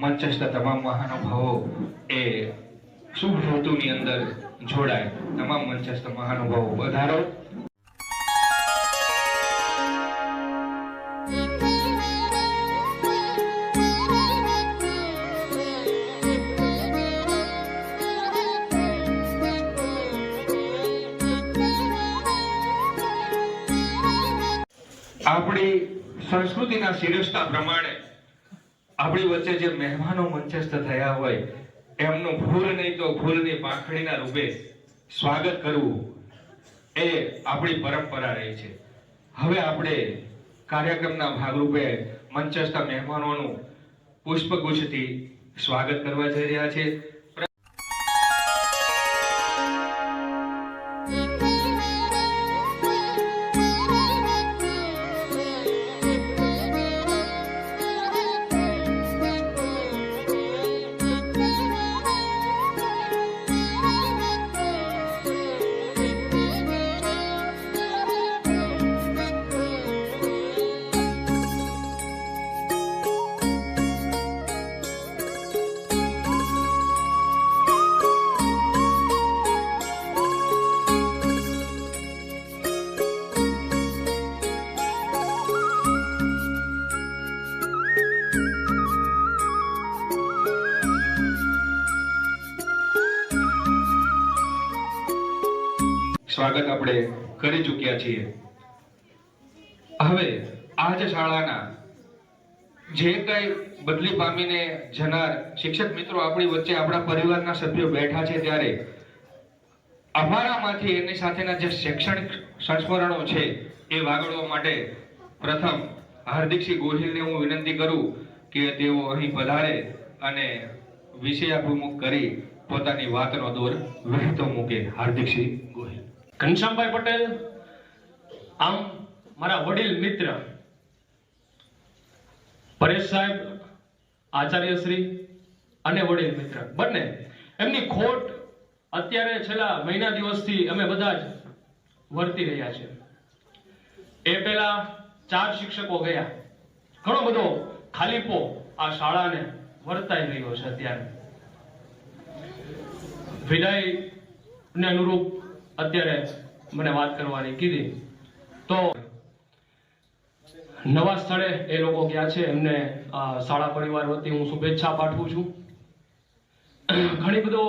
મંચસ્થ તમામ મહાનુભાવો એ શુભ ઋતુની અંદર જોડાય. તમામ મંચસ્થ મહાનુભાવો વધારો આપણી સંસ્કૃતિના શિરસ્તા પ્રમાણે આપણી વચ્ચે જે મહેમાનો મંચસ્થ થયા હોય, એમનું ફૂલ નહીં તો ફૂલની પાંખડીના રૂપે સ્વાગત કરવું એ આપણી પરંપરા રહી છે. હવે આપણે કાર્યક્રમના ભાગરૂપે મંચસ્થ મહેમાનોનું પુષ્પગુચ્છથી સ્વાગત કરવા જઈ રહ્યા છે સ્વાગત આપણે કરી ચૂક્યા છીએ. હવે આ શાળાના જે કઈ બદલી પામીને જનાર શિક્ષક મિત્રો આપણી વચ્ચે આપણા પરિવારના સભ્યો બેઠા છે ત્યારે અમારામાંથી એની સાથેના જે શૈક્ષણિક સંસ્મરણો છે એ વાગડવા માટે પ્રથમ હાર્દિકસિંહ ગોહિલને હું વિનંતી કરું કે તેઓ અહીં પધારે અને વિષયાભિમુખ કરી પોતાની વાતનો દોર વહેતો મૂકે. હાર્દિકસિંહ ગોહિલ. ઘનશ્યામભાઈ પટેલ, આમ મારા વડીલ મિત્ર, પરેશ સાહેબ આચાર્યશ્રી અને વડીલ મિત્ર બંને. એમની ખોટ અત્યારે છેલ્લા મહિના દિવસથી અમે બધા જ વર્તી રહ્યા છે એ પહેલા ચાર શિક્ષકો ગયા. ઘણો બધો ખાલીપો આ શાળાને વર્તાઈ રહ્યો છે અત્યારે. વિદાય ને અનુરૂપ અત્યારે મને વાત કરવાની કીધી. તો નવા સ્થળે એ લોકો ગયા છે. એમને શાળા પરિવાર વતી હું શુભેચ્છા પાઠવું છું. ઘણી બધો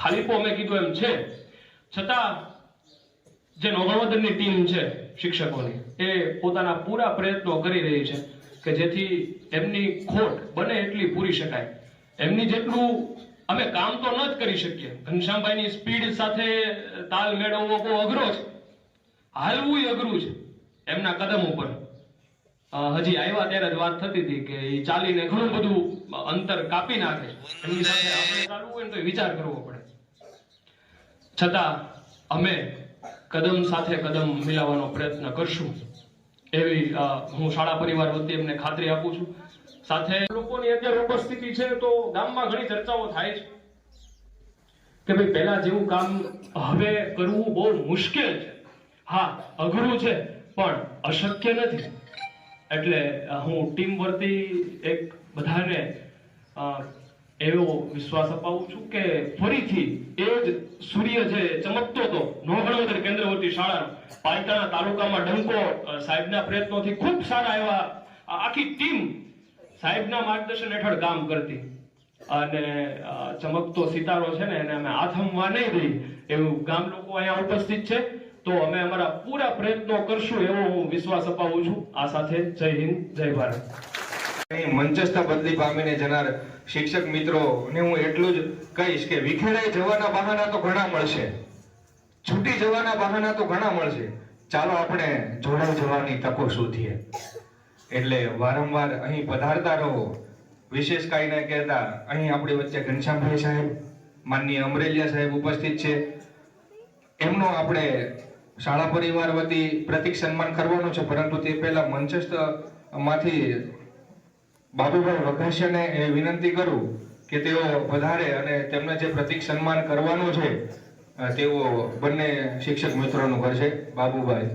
ખાલીપો અમે કીધું એમ છે. છતાં જે નોગણવદનની ટીમ છે શિક્ષકોની, એ પોતાના પૂરા પ્રયત્નો કરી રહી છે કે જેથી એમની ખોટ બને એટલી પૂરી શકાય. એમની જેટલું અમે કામ તો ન જ કરી શકીએ. ઘનશ્યામભાઈની સ્પીડ સાથે તાલ મેળવવો બહુ અઘરો છે. હાલવું અઘરું છે એમના કદમ ઉપર. હજી આવ્યા ત્યારે જ વાત થતી હતી કે એ ચાલીને ઘણું બધું અંતર કાપી નાખે. છે એમની સાથે આપણે ચાલવું હોય ને તો વિચાર કરવો પડે. છતાં અમે કદમ સાથે કદમ મિલાવવાનો પ્રયત્ન કરશું. એવી હું શાળા પરિવાર વતી એમને ખાતરી આપું છું. સાથે લોકોની અત્યારે ઉપસ્થિતિ છે તો ગામમાં ઘણી ચર્ચાઓ થાય છે કે ભાઈ પહેલા જેવું કામ હવે કરવું બહુ મુશ્કેલ છે. હા, અઘરું છે, પણ અશક્ય નથી. એટલે હું ટીમ વર્તી એક બધાને એવો વિશ્વાસ અપાવું છું કે ફરીથી એ જ સૂર્ય જે ચમકતો હતો નોગણોદર કેન્દ્રવર્તી શાળા પાલિતાણા તાલુકામાં ડંકો સાહેબના પ્રયત્નોથી ખૂબ સારા એવા આખી ટીમ સાહેબના માર્ગદર્શન હેઠળ કામ કરતી. અને ચમકતો સિતારો છે ને, એને અમે આથમવા નહીં દઈ એવું ગામ લોકો અહીંયા ઉપસ્થિત છે. તો અમે અમારા પૂરા પ્રયત્નો કરશું એવો હું વિશ્વાસ અપાવું છું. આ સાથે જય હિન્દ, જય ભારત. મંચસ્થ બદલી પામીને જનાર શિક્ષક મિત્રોને હું એટલું જ કહીશ કે વિખેરાઈ જવાના બહાના તો ઘણા મળશે. છૂટી જવાના બહાના તો ઘણા મળશે. ચાલો આપણે જોડાઈ જવાની તકો શોધીએ. એટલે વારંવાર અહીં પધારતા રહો. વિશેષ કાંઈ ન કહેતા અહીં આપણી વચ્ચે ઘનશ્યામભાઈ સાહેબ, માનનીય અમરેલિયા સાહેબ ઉપસ્થિત છે. એમનો આપણે શાળા પરિવાર વતી પ્રતિક સન્માન કરવાનું છે, પરંતુ તે પહેલા મંચસ્થમાંથી બાબુભાઈ વઘાસિયાને એ વિનંતી કરું કે તેઓ વધારે અને તેમને જે પ્રતિક સન્માન કરવાનું છે તેઓ બંને શિક્ષક મિત્રોનું કરશે બાબુભાઈ.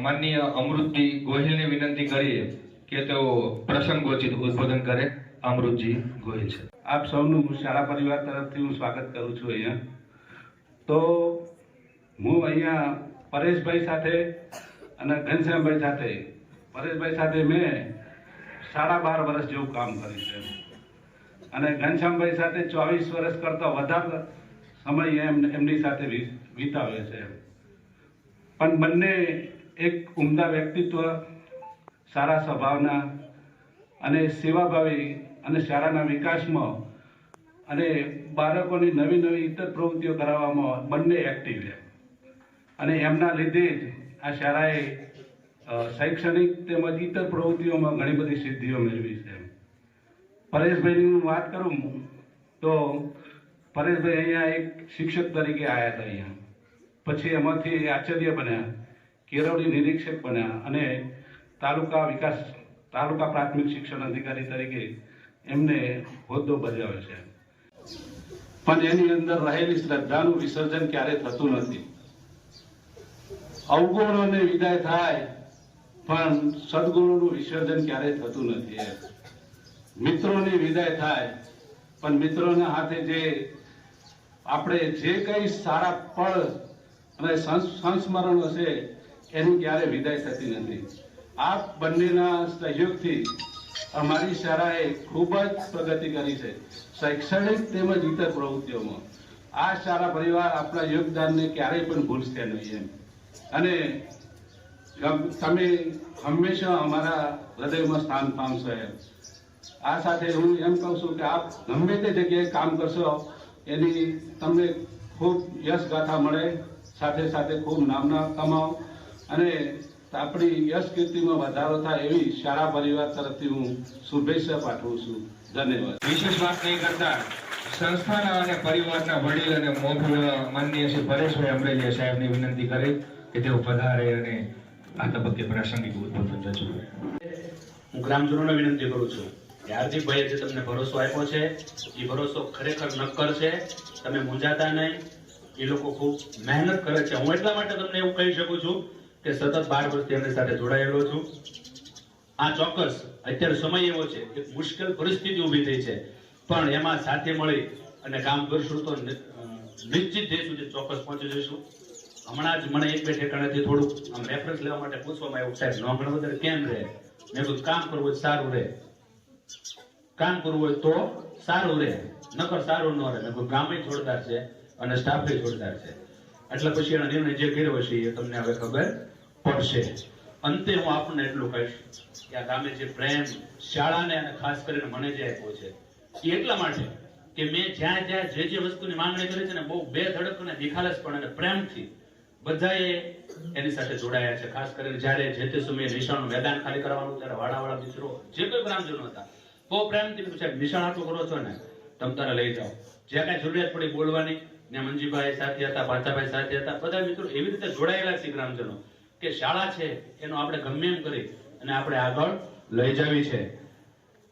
માનનીય અમૃતજી ગોહિલને વિનંતી કરીએ કે તેઓ પ્રસંગોચિત ઉદ્બોધન કરે. અમૃતજી ગોહિલ છે. આપ સૌનું શાળા પરિવાર તરફથી હું સ્વાગત કરું છું અહીંયા. તો હું અહીંયા પરેશભાઈ સાથે અને ઘનશ્યામભાઈ સાથે, પરેશભાઈ સાથે મેં સાડા બાર વર્ષ જેવું કામ કર્યું છે. અને ઘનશ્યામભાઈ સાથે ચોવીસ વર્ષ કરતાં વધારે સમય એમ એમની સાથે વિતાવ્યો છે. પણ બંને એક ઉમદા વ્યક્તિત્વ, સારા સ્વભાવના અને સેવાભાવી અને શાળાના વિકાસમાં અને બાળકોની નવી નવી ઇતર પ્રવૃત્તિઓ કરાવવામાં બંને એક્ટિવ છે. અને એમના લીધે જ આ શાળાએ શૈક્ષણિક તેમજ ઇતર પ્રવૃત્તિઓમાં ઘણી બધી સિદ્ધિઓ મેળવી છે. પરેશભાઈની હું વાત કરું, તો પરેશભાઈ અહીંયા એક શિક્ષક તરીકે આવ્યા હતા અહીંયા. પછી એમાંથી આચાર્ય બન્યા કેળવણી નિરીક્ષક બન્યા અને તાલુકા વિકાસ, તાલુકા પ્રાથમિક શિક્ષણ અધિકારી તરીકે એમને હોદ્દો બજાવે છે. પણ એની અંદર રહેલી શ્રદ્ધાનું વિસર્જન ક્યારે થતું નથી. અવગુણોને વિદાય થાય, પણ સદગુણોનું વિસર્જન ક્યારેય થતું નથી મિત્રોની વિદાય થાય, પણ મિત્રોના હાથે જે આપણે જે કઈ સારા પળ અને સંસ્મરણ છે એની ક્યારે વિદાય થતી નથી. આ બંનેના સહયોગથી અમારી શાળાએ ખૂબ જ પ્રગતિ કરી છે. શૈક્ષણિક તેમજ ઇતર પ્રવૃત્તિઓમાં. આ શાળા પરિવાર આપણા યોગદાનને ક્યારેય પણ ભૂલશે નહીં એમ. અને તમે હંમેશા અમારા હૃદયમાં સ્થાન પામશો એમ. આ સાથે હું એમ કહું છું કે આપ ગમે તે જગ્યાએ કામ કરશો, એની તમને ખૂબ યશ ગાથા મળે. સાથે સાથે ખૂબ નામના કમાઓ. અને આપણી યશ કીર્તિમાં વધારો થાય એવી શાળા પરિવાર તરફથી હું શુભેચ્છા પાઠવું છું. ધન્યવાદ. વિશેષ વાત નહીં કરતા સંસ્થાના અને પરિવારના વડીલ અને મોભલ માનનીય શ્રી પરેશભાઈ અમરેલિયા સાહેબને વિનંતી કરી કે તેઓ પધારે અને આ તબક્કે પ્રાસંગિક ઉદ્બોધન રજૂ હું ગ્રામજનોને વિનંતી કરું છું કે હાર્દિકભાઈએ જે તમને ભરોસો આપ્યો છે એ ભરોસો ખરેખર નક્કર છે. તમે મૂંઝાતા નહીં. એ લોકો ખૂબ મહેનત કરે છે. હું એટલા માટે તમને એવું કહી શકું છું કે સતત બાર વર્ષથી એમની સાથે જોડાયેલો છું. આ ચોક્કસ, અત્યારે સમય એવો છે કે મુશ્કેલ પરિસ્થિતિ ઊભી થઈ છે. પણ એમાં સાથે મળી અને કામ કરશું તો નિશ્ચિત થઈશું સુધી ચોક્કસ પહોંચી જઈશું. હમણાં જ મને એક બે ઠેકાણેથી થોડુંક આમ રેફરન્સ લેવા માટે પૂછવામાં આવ્યું, સાહેબ નોકરી વધારે કેમ રહે? મેં કીધું, કામ કરવું હોય સારું રહે. કામ કરવું હોય તો સારું રહે, નકર સારું ન રહે. મેં ગામે જોડદાર છે અને સ્ટાફે જોડદાર છે. એટલે પછી એનો નિર્ણય જે કર્યો છે એ તમને હવે ખબર પડશે. અંતે હું આપણને એટલું કહીશ કે આ ગામે જે પ્રેમ શાળાને અને ખાસ કરીને મને જે આપ્યો છે, એ એટલા માટે કે મેં જ્યાં જ્યાં જે જે વસ્તુની માંગણી કરી છે ને બહુ બે ધડક અને નિખાલસપણ અને પ્રેમથી બધાએ એની સાથે જોડાયા છે. ખાસ કરીને જ્યારે જે તે સમયે નિશાળનું મેદાન ખાલી કરવાનું, ત્યારે વાળાવાળા મિત્રો જે કોઈ ગ્રામજનો હતા, બહુ પ્રેમથી સાહેબ નિશાળ આટલું કરો છો ને? તમે તારે લઈ જાઓ. જ્યાં કાંઈ જરૂરિયાત પડી બોલવાની ને મંજીભાઈ સાથે હતા ભાતાભાઈ સાથે હતા, બધા મિત્રો એવી રીતે જોડાયેલા છે ગ્રામજનો. કે શાળા છે, એનો આપણે ગમે એમ કરી અને આપણે આગળ લઈ જવી છે.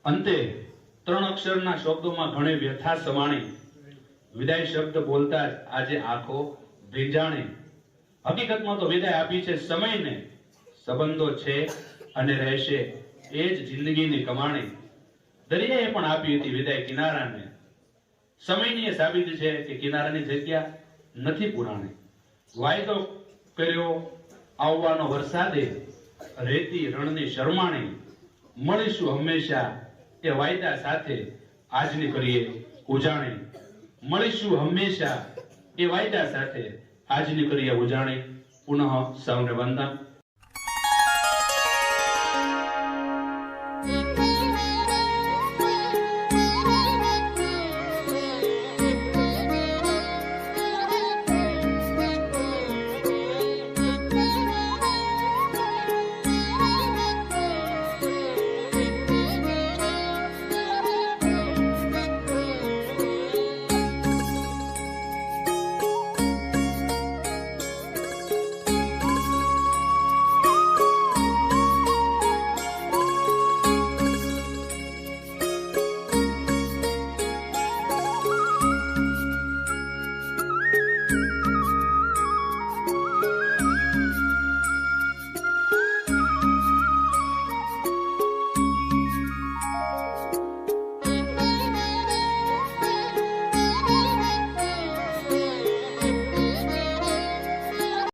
અંતે, ત્રણ અક્ષરના શબ્દોમાં ઘણી વ્યથા સમાણી. વિદાય શબ્દ બોલતા જ આજે આંખો ભીંજાણી. હકીકતમાં તો વિદાય આપી છે સમયને. સંબંધો છે અને રહેશે એ જ જિંદગીની કમાણી. દરિયાએ પણ આપી હતી વિદાય કિનારાને. સમયની એ સાબિત છે કે કિનારાની જગ્યા નથી પુરાણી. વાયદો કર્યો આવવાનો વરસાદે રેતી, રણની શરમાણી મળીશું હંમેશા એ વાયદા સાથે આજની કરીએ ઉજાણી. મળીશું હંમેશા એ વાયદા સાથે આજની કરીએ ઉજાણી. પુનઃ સૌને વંદન.